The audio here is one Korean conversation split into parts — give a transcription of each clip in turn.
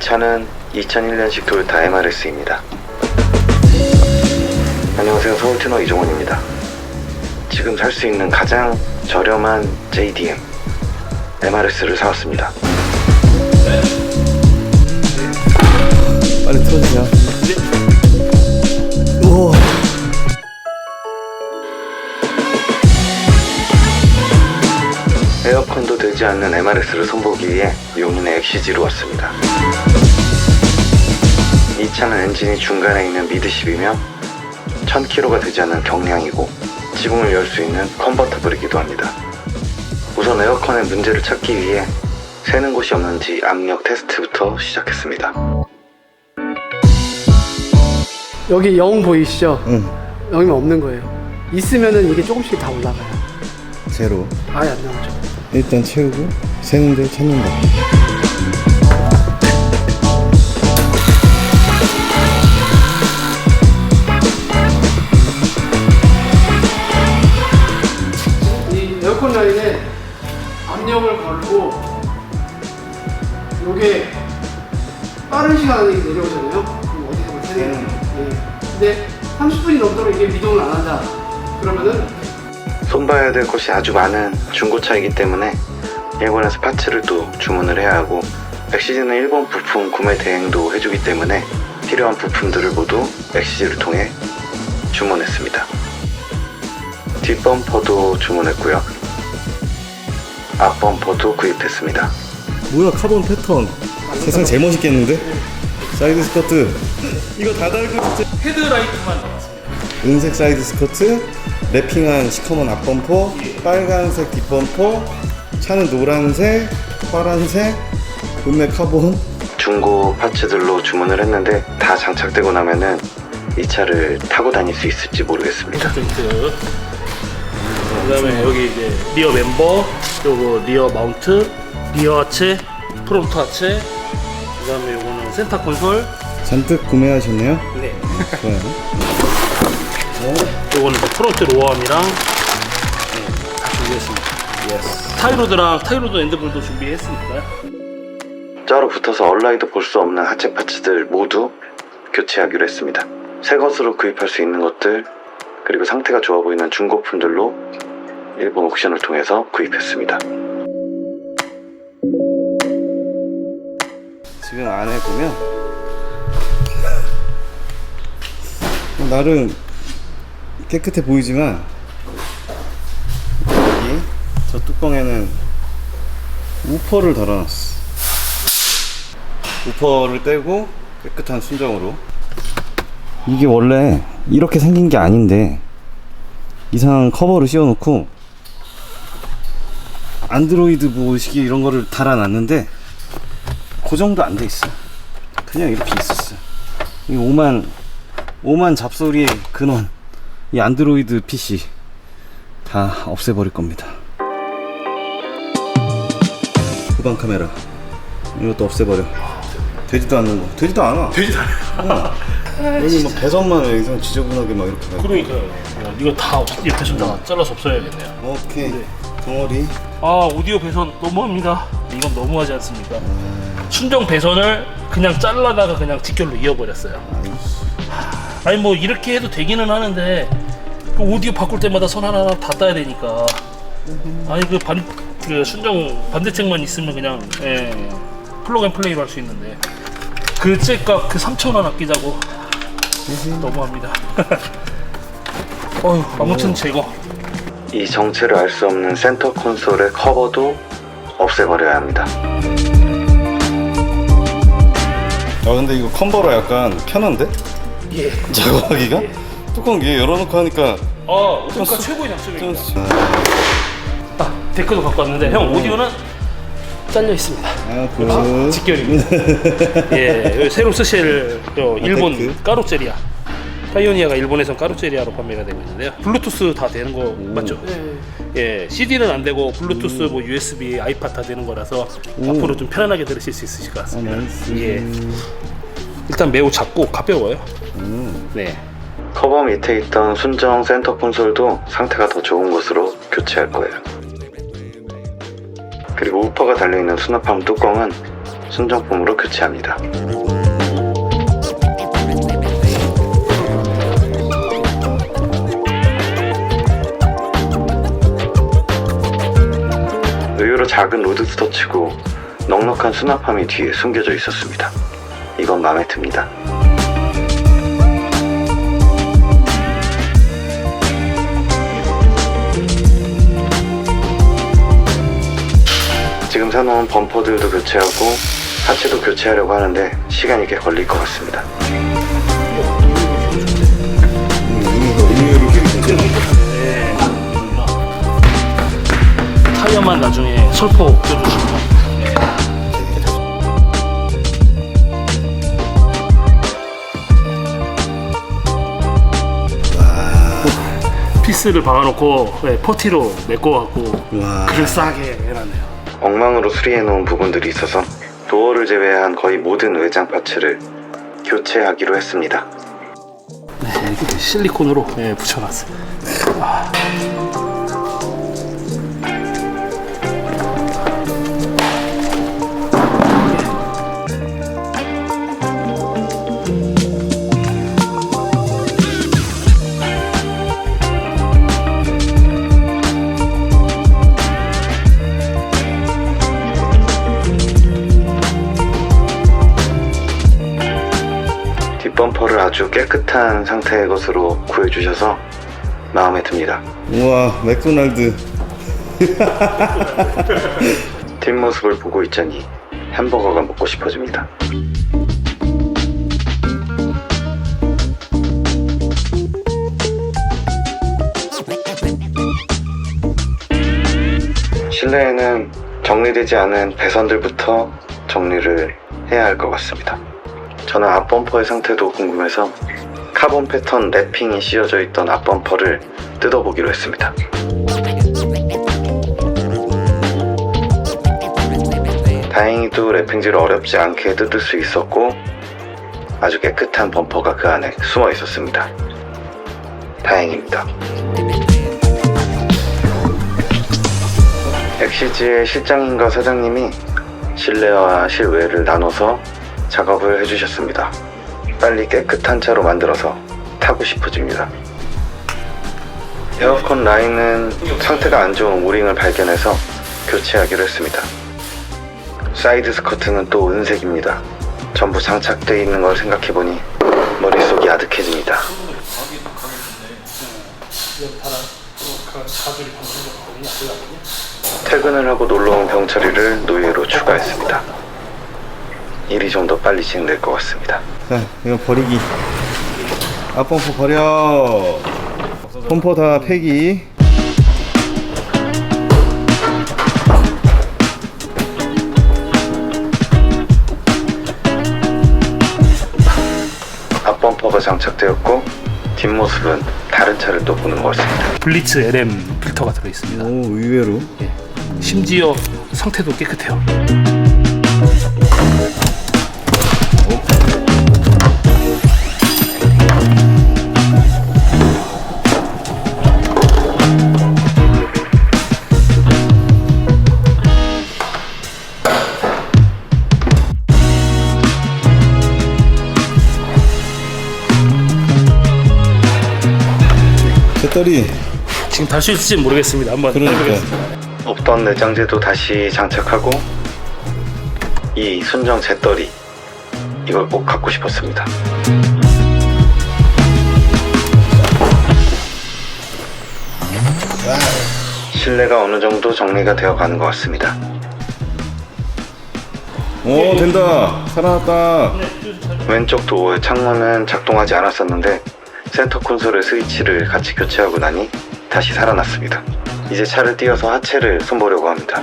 차는 2001년식 토요타 MRS입니다. 안녕하세요. 서울트너 이종원입니다. 지금 살 수 있는 가장 저렴한 JDM MRS를 사왔습니다. 빨리 틀어주세요. 우와. 에어컨도 되지 않는 MRS를 손보기 위해 용인의 엑시지로 왔습니다. 이 차는 엔진이 중간에 있는 미드십이며 1000km가 되지 않는 경량이고 지붕을 열 수 있는 컨버터블이기도 합니다. 우선 에어컨의 문제를 찾기 위해 새는 곳이 없는지 압력 테스트부터 시작했습니다. 여기 영 보이시죠? 응. 영이면 없는 거예요. 있으면은 이게 조금씩 다 올라가요. 제로. 아예 안 나오죠. 일단 채우고 세는데 찾는다. 30분이 넘도록 이게 미동을 안 한다. 그러면은 손봐야 될 것이 아주 많은 중고차이기 때문에 일본에서 파츠를 또 주문을 해야 하고 엑시즈는 일본 부품 구매 대행도 해주기 때문에 필요한 부품들을 모두 엑시즈를 통해 주문했습니다. 뒷범퍼도 주문했고요. 앞범퍼도 구입했습니다. 뭐야 카본 패턴. 세상 제일 멋있겠는데? 사이드 스커트. 이거 다 달고 진짜. 헤드라이트만. 은색 사이드 스커트, 랩핑한 시커먼 앞범퍼, 빨간색 뒷범퍼, 차는 노란색, 파란색, 음메 카본. 중고 파츠들로 주문을 했는데 다 장착되고 나면은 이 차를 타고 다닐 수 있을지 모르겠습니다. 그다음에 여기 이제 리어 멤버, 요거 리어 마운트, 리어 하체, 프론트 하체. 그다음에 요거는 센터 콘솔. 잔뜩 구매하셨네요. 네. 좋아요. 요거는 이제 프론트 로어암이랑 네, 다 준비했습니다. 타이로드랑 타이로드 엔드볼도 준비했으니까요. 짜로 붙어서 얼라이도 볼 수 없는 하체 파츠들 모두 교체하기로 했습니다. 새 것으로 구입할 수 있는 것들 그리고 상태가 좋아 보이는 중고품들로 일본 옥션을 통해서 구입했습니다. 지금 안에 보면 나름 깨끗해 보이지만 여기 저 뚜껑에는 우퍼를 달아놨어 우퍼를 떼고 깨끗한 순정으로 이게 원래 이렇게 생긴 게 아닌데 이상한 커버를 씌워놓고 안드로이드 뭐시기 이런 거를 달아놨는데 그 정도 안 돼 있어. 그냥 이렇게 있었어. 이 오만 오만 잡소리의 근원 이 안드로이드 PC 다 없애버릴 겁니다. 후방 카메라 이것도 없애버려. 되지도 않는 거. 되지도 않아. 되지도 않아요. 여기 뭐 배선만 왜 이상 지저분하게 막 이렇게. 가. 그러니까요. 어, 이거 다 없, 이렇게 좀다 잘라서 없어야겠네요. 오케이. 덩어리. 아 오디오 배선 너무합니다. 이건 너무하지 않습니까? 순정 배선을 그냥 잘라다가 그냥 직결로 이어버렸어요. 아 니 뭐 이렇게 해도 되기는 하는데 그 오디오 바꿀 때마다 선 하나 하나 다 따야 되니까 아니 그 반 그 순정 반대책만 있으면 그냥 예, 플러그 앤 플레이로 할 수 있는데 그 잭값 그 3천 원 아끼자고 너무합니다. 어휴 아무튼 제거. 이 정체를 알 수 없는 센터 콘솔의 커버도 없애버려야 합니다. 아 근데 이거 컨버러 약간 편한데? 예. 작업하기가? 뚜껑 위에 열어놓고 하니까 아, 그러니까 수- 최고의 좀 장점입니다. 아, 데크도 갖고 왔는데 형 오디오는 잘려 있습니다. 아, 그 직결입니다. 예, 여기 새로 쓰실 요 일본 데크? 까로제리아. 파이오니아가 일본에선 까로제리아로 판매가 되고 있는데요. 블루투스 다 되는 거 맞죠? 네. 예, CD는 안 되고 블루투스, 뭐 USB, 아이팟 다 되는 거라서 오. 앞으로 좀 편안하게 들으실 수 있으실 것 아, 같습니다. 나이스. 예. 일단 매우 작고 가벼워요. 음. 네. 커버 밑에 있던 순정 센터 콘솔도 상태가 더 좋은 것으로 교체할 거예요. 그리고 우퍼가 달려있는 수납함 뚜껑은 순정품으로 교체합니다. 의외로 작은 로드 스터치고 넉넉한 수납함이 뒤에 숨겨져 있었습니다. 이건 마음에 듭니다. 지금 사놓은 범퍼들도 교체하고 하체도 교체하려고 하는데 시간이 꽤 걸릴 것 같습니다. 네. 타이어만 나중에 설포 껴주시면 피스를 박아놓고 네, 퍼티로 메꿔갖고 와. 그럴싸하게 해놨네요. 엉망으로 수리해놓은 부분들이 있어서 도어를 제외한 거의 모든 외장 파츠를 교체하기로 했습니다. 네, 이렇게 실리콘으로 네, 붙여놨어요. 아. 아주 깨끗한 상태의 것으로 구해주셔서 마음에 듭니다. 우와 맥도날드. 뒷모습을 보고 있자니 햄버거가 먹고 싶어집니다. 실내에는 정리되지 않은 배선들부터 정리를 해야 할 것 같습니다. 저는 앞범퍼의 상태도 궁금해서 카본 패턴 랩핑이 씌워져 있던 앞범퍼를 뜯어보기로 했습니다. 다행히도 랩핑지를 어렵지 않게 뜯을 수 있었고 아주 깨끗한 범퍼가 그 안에 숨어 있었습니다. 다행입니다. 엑시즈의 실장님과 사장님이 실내와 실외를 나눠서 작업을 해주셨습니다. 빨리 깨끗한 차로 만들어서 타고 싶어집니다. 에어컨 라인은 상태가 안 좋은 오링을 발견해서 교체하기로 했습니다. 사이드 스커트는 또 은색입니다. 전부 장착되어 있는 걸 생각해보니 머릿속이 아득해집니다. 퇴근을 하고 놀러온 병철이를 노예로 추가했습니다. 일이 좀 더 빨리 진행될 것 같습니다. 자 이거 버리기. 앞범퍼 버려. 범퍼 다 폐기. 앞범퍼가 장착되었고 뒷모습은 다른 차를 또 보는 것 같습니다. 블리츠 LM 필터가 들어있습니다. 오 의외로. 심지어 상태도 깨끗해요. 배터리. 지금 달 수 있을지 모르겠습니다. 한번 그러니까. 해보겠습니다. 없던 내장재도 다시 장착하고 이 순정 재떨이 이걸 꼭 갖고 싶었습니다. 실내가 어느 정도 정리가 되어 가는 것 같습니다. 오 된다. 살아났다. 왼쪽 도어의 창문은 작동하지 않았었는데 센터 콘솔의 스위치를 같이 교체하고 나니 다시 살아났습니다. 이제 차를 띄워서 하체를 손보려고 합니다.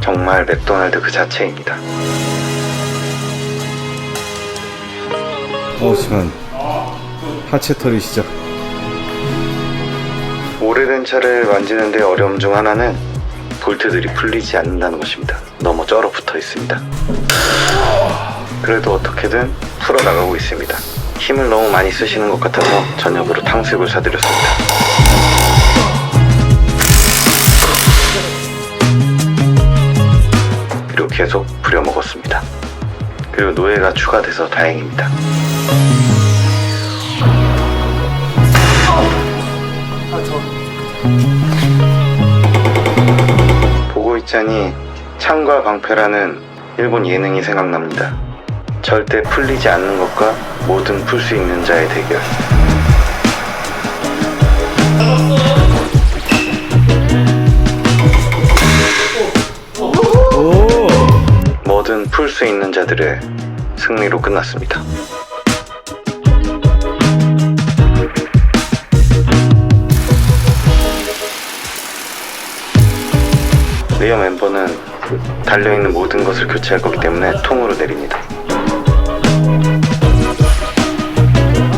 정말 맥도날드 그 자체입니다. 어 시간. 하체 털이 시작. 오래된 차를 만지는데 어려움 중 하나는 볼트들이 풀리지 않는다는 것입니다. 너무 쩔어붙어 있습니다. 그래도 어떻게든 풀어나가고 있습니다. 힘을 너무 많이 쓰시는 것 같아서 저녁으로 탕수육을 사드렸습니다. 그리고 계속 부려먹었습니다. 그리고 노예가 추가돼서 다행입니다. 있자니 창과 방패라는 일본 예능이 생각납니다. 절대 풀리지 않는 것과 뭐든 풀 수 있는 자의 대결. 오! 뭐든 풀 수 있는 자들의 승리로 끝났습니다. 리어 멤버는 달려있는 모든 것을 교체할 거기 때문에 통으로 내립니다.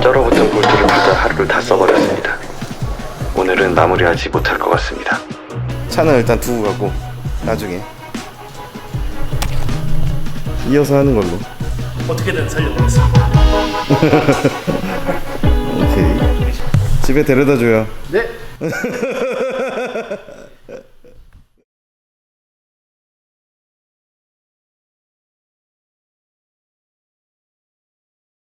쩔어붙은 볼트를 둘다 하루를 다 써버렸습니다. 오늘은 마무리하지 못할 것 같습니다. 차는 일단 두고 가고 나중에 이어서 하는 걸로. 어떻게든 살려보겠습니다. 오케이. 집에 데려다 줘요. 네.